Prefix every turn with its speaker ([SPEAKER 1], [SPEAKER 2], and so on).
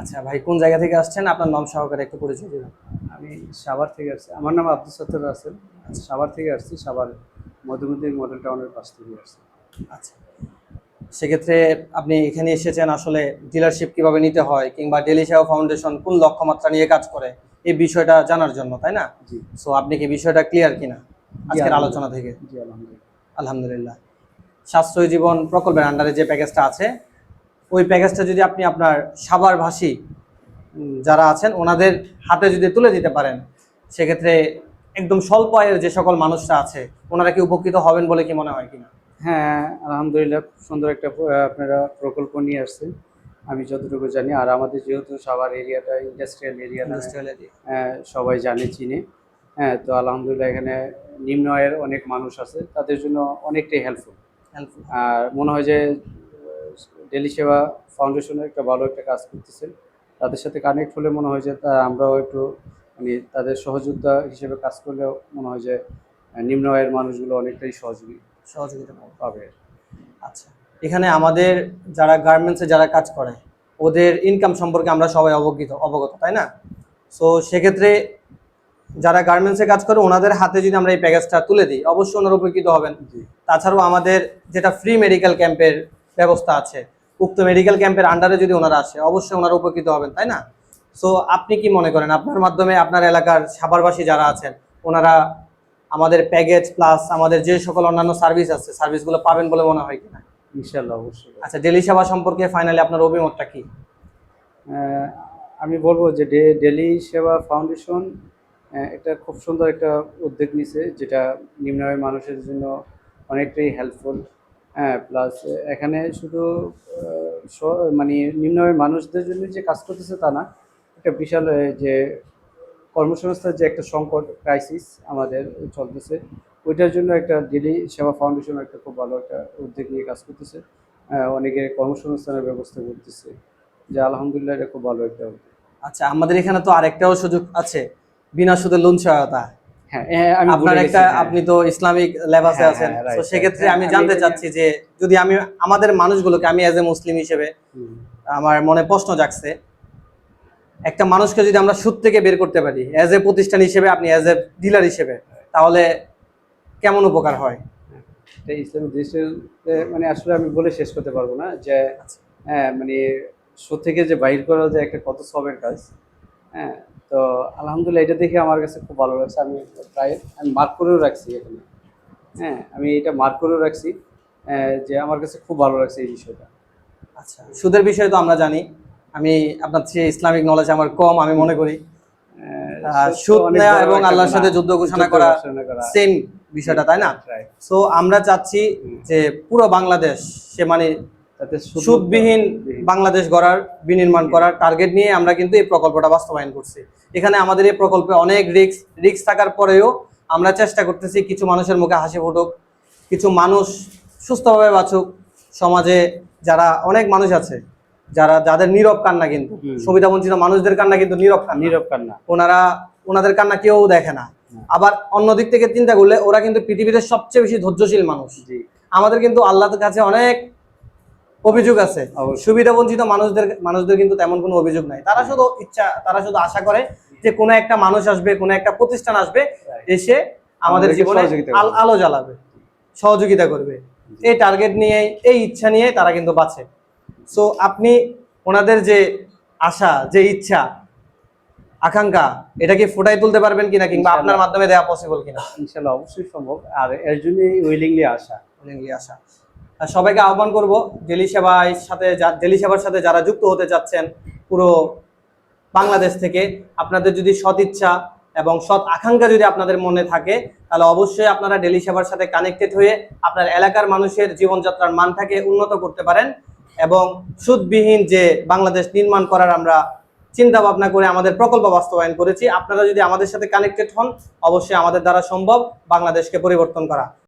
[SPEAKER 1] আচ্ছা ভাই কোন জায়গা থেকে আসছেন? আপনার নাম সহকারে একটু পরিচয় দিবেন।
[SPEAKER 2] আমি সাভার থেকে আসছি। আমার নাম আব্দুল সত্তর রাসেল। সাভার থেকে আসছি সাভার মধুমতি মডেল টাউনের পাশ থেকে আসছি।
[SPEAKER 1] আচ্ছা। সেক্ষেত্রে আপনি এখানে এসেছেন আসলে ডিলারশিপ কীভাবে নিতে হয় কিংবা ডেলি সেবা ফাউন্ডেশন কোন লক্ষ্যমাত্রা নিয়ে কাজ করে এই বিষয়টা জানার জন্য তাই না? সো আপনি কি বিষয়টা ক্লিয়ার কিনা আজকের আলোচনা থেকে?
[SPEAKER 2] জি আলহামদুলিল্লাহ।
[SPEAKER 1] আলহামদুলিল্লাহ। সাশ্রয়ী জীবন প্রকল্পের আন্ডারে যে প্যাকেজটা আছে ওই প্যাকেজটা যদি আপনি আপনার সাবার ভাষী যারা আছেন ওনাদের হাতে যদি তুলে দিতে পারেন সেক্ষেত্রে একদম স্বল্প আয়ের যে সকল মানুষরা আছে ওনারা কি উপকৃত হবেন বলে কি মনে হয় কিনা?
[SPEAKER 2] হ্যাঁ আলহামদুলিল্লাহ খুব সুন্দর একটা আপনারা প্রকল্প নিয়ে আসছেন। আমি যতটুকু জানি আর আমাদের যেহেতু সাভার এরিয়াটা ইন্ডাস্ট্রিয়াল এরিয়া
[SPEAKER 1] ইন্ডাস্ট্রিয়াল এরিয়া
[SPEAKER 2] সবাই জানে চিনে। হ্যাঁ তো আলহামদুলিল্লাহ এখানে নিম্ন আয়ের অনেক মানুষ আছে তাদের জন্য অনেকটাই হেল্পফুল
[SPEAKER 1] হেল্পফুল
[SPEAKER 2] আর মনে হয় যে ডেলি সেবা ফাউন্ডেশনের একটা ভালো একটা কাজ করতেছেন। তাদের সাথে কানেক্ট হলে মনে হয় যে আমরাও একটু মানে তাদের সহযোগিতা হিসেবে কাজ করলেও মনে হয় যে নিম্ন আয়ের মানুষগুলো অনেকটাই সহযোগী
[SPEAKER 1] সহযোগিতা পাবে। আচ্ছা এখানে আমাদের যারা গার্মেন্টসে যারা কাজ করে ওদের ইনকাম সম্পর্কে আমরা সবাই অবগত অবগত তাই না? সো সেক্ষেত্রে যারা গার্মেন্টসে কাজ করে ওনাদের হাতে যদি আমরা এই প্যাকেজটা তুলে দিই অবশ্যই ওনারা উপকৃত হবেন। তাছাড়াও আমাদের যেটা ফ্রি মেডিকেল ক্যাম্পের ব্যবস্থা আছে। উক্ত মেডিকেল ক্যাম্পের আন্ডারে যদি ওনারা আসে অবশ্যই ওনারা উপকৃত হবেন তাই না? সো আপনি কি মনে করেন? আপনার মাধ্যমে আপনার এলাকার সাভারবাসী যারা আছেন ওনারা আমাদের প্যাকেজ প্লাস আমাদের যে সকল অন্যান্য সার্ভিস আছে সার্ভিসগুলো পাবেন বলে মনে হয় কিনা?
[SPEAKER 2] ইনশাল্লাহ অবশ্যই।
[SPEAKER 1] আচ্ছা ডেলি সেবা সম্পর্কে ফাইনালি আপনার অভিমতটা কি?
[SPEAKER 2] আমি বলব যে ডেলি সেবা ফাউন্ডেশন এটা খুব সুন্দর একটা উদ্যোগ নিছে যেটা নিম্ন আয়ের মানুষের জন্য অনেকটাই হেল্পফুল হ্যাঁ প্লাস এখানে শুধু মানে নিম্ন মানুষদের জন্য যে কাজ করতেছে তা না একটা বিশাল যে কর্মসংস্থার যে একটা সংকট ক্রাইসিস আমাদের চলতেছে ওইটার জন্য একটা ডেলি সেবা ফাউন্ডেশন একটা খুব ভালো একটা উদ্যোগ নিয়ে কাজ করতেছে অনেকে কর্মসংস্থানের ব্যবস্থা করতেছে যে আলহামদুলিল্লাহ এটা খুব ভালো একটা।
[SPEAKER 1] আচ্ছা আমাদের এখানে তো আরেকটাও সুযোগ আছে বিনা সুদে লোন সহায়তা
[SPEAKER 2] হ্যাঁ হ্যাঁ,
[SPEAKER 1] আপনার একটা
[SPEAKER 2] হ্যাঁ।
[SPEAKER 1] আপনি তো ইসলামিক লেবাসে
[SPEAKER 2] হ্যাঁ,
[SPEAKER 1] আছেন
[SPEAKER 2] হ্যাঁ,
[SPEAKER 1] তো সেক্ষেত্রে আমি
[SPEAKER 2] হ্যাঁ,
[SPEAKER 1] জানতে চাচ্ছি যে যদি আমি আমাদের মানুষগুলোকে আমি অ্যাজ এ মুসলিম হিসেবে আমার মনে প্রশ্ন জাগছে একটা মানুষকে যদি আমরা সুদ থেকে বের করতে পারি অ্যাজ এ প্রতিষ্ঠান হিসেবে আপনি অ্যাজ এ ডিলার হিসেবে তাহলে কেমন উপকার হয়
[SPEAKER 2] এটা ইসলামী দেশের এ, মানে আসলে আমি বলে শেষ করতে পারব না যে
[SPEAKER 1] আচ্ছা।
[SPEAKER 2] হ্যাঁ মানে শো থেকে যে বাইর করা যে একটা কত সবের কাজ হ্যাঁ তো আলহামদুলিল্লাহ এটা দেখে আমার কাছে খুব ভালো লাগছে। আমি প্রায় আমি মার্ক করেও রাখছি এখানে। হ্যাঁ আমি এটা মার্ক করেও রাখছি যে আমার কাছে খুব ভালো লাগছে এই বিষয়টা।
[SPEAKER 1] আচ্ছা সুদের বিষয়ে তো আমরা জানি। আমি আপনার চেয়ে ইসলামিক নলেজ আমার কম আমি মনে করি। সুদ নেওয়া এবং আল্লাহর সাথে যুদ্ধ ঘোষণা করা সেম বিষয়টা তাই না. সো আমরা চাচ্ছি যে পুরো বাংলাদেশ সে মানে সুদবিহীন বাংলাদেশ গড়ার বিনির্মাণ করার টার্গেট নিয়ে আমরা কিন্তু এই প্রকল্পটা বাস্তবায়ন করছি। এখানে আমাদের এই প্রকল্পে অনেক রিস্ক রিক্স থাকার পরেও আমরা চেষ্টা করতেছি কিছু মানুষের মুখে হাসি ফুটুক কিছু মানুষ সুস্থভাবে বাঁচুক। সমাজে যারা অনেক মানুষ আছে যারা যাদের নীরব কান্না কিন্তু। সুবিধা বঞ্চিত মানুষদের কান্না কিন্তু নীরব কান্না।
[SPEAKER 2] নীরব কান্না।
[SPEAKER 1] ওনারা ওনাদের কান্না কেউ দেখে না। আবার অন্য দিক থেকে চিন্তা করলে ওরা কিন্তু পৃথিবীতে সবচেয়ে বেশি ধৈর্যশীল মানুষ। আমাদের কিন্তু আল্লাহর কাছে অনেক অভিযোগ আছে। সুবিধা বঞ্চিত মানুষদের মানুষদের কিন্তু তেমন কোনো অভিযোগ নাই। তারা শুধু ইচ্ছা তারা শুধু আশা করে যে কোনো একটা মানুষ আসবে কোনো একটা প্রতিষ্ঠান আসবে এসে আমাদের জীবনে আল- জ্বালাবে সহযোগিতা করবে। এই টার্গেট নিয়ে এই ইচ্ছা নিয়ে তারা কিন্তু বাঁচে। সো আপনি ওনাদের যে আশা যে ইচ্ছা আকাঙ্ক্ষা এটা কি ফুটাই তুলতে পারবেন কিনা কিংবা আপনার মাধ্যমে দেওয়া পসিবল কিনা?
[SPEAKER 2] ইনশাল্লাহ অবশ্যই সম্ভব। আর এর জন্যই উইলিংলি আসা।
[SPEAKER 1] উইলিংলি আর সবাইকে আহ্বান করব। ডেলি সেবায় সাথে ডেলি সেবার সাথে যারা যুক্ত হতে চাচ্ছেন পুরো বাংলাদেশ থেকে, আপনাদের যদি সৎ ইচ্ছা এবং সৎ আকাঙ্ক্ষা যদি আপনাদের মনে থাকে, তাহলে অবশ্যই আপনারা ডেলি সেবার সাথে কানেক্টেড হয়ে আপনার এলাকার মানুষের জীবনযাত্রার মানটাকে উন্নত করতে পারেন এবং সুদবিহীন যে বাংলাদেশ নির্মাণ করার আমরা চিন্তা ভাবনা করে আমাদের প্রকল্প বাস্তবায়ন করেছি। আপনারা যদি আমাদের সাথে কানেক্টেড হন, অবশ্যই আমাদের দ্বারা সম্ভব বাংলাদেশকে পরিবর্তন করা।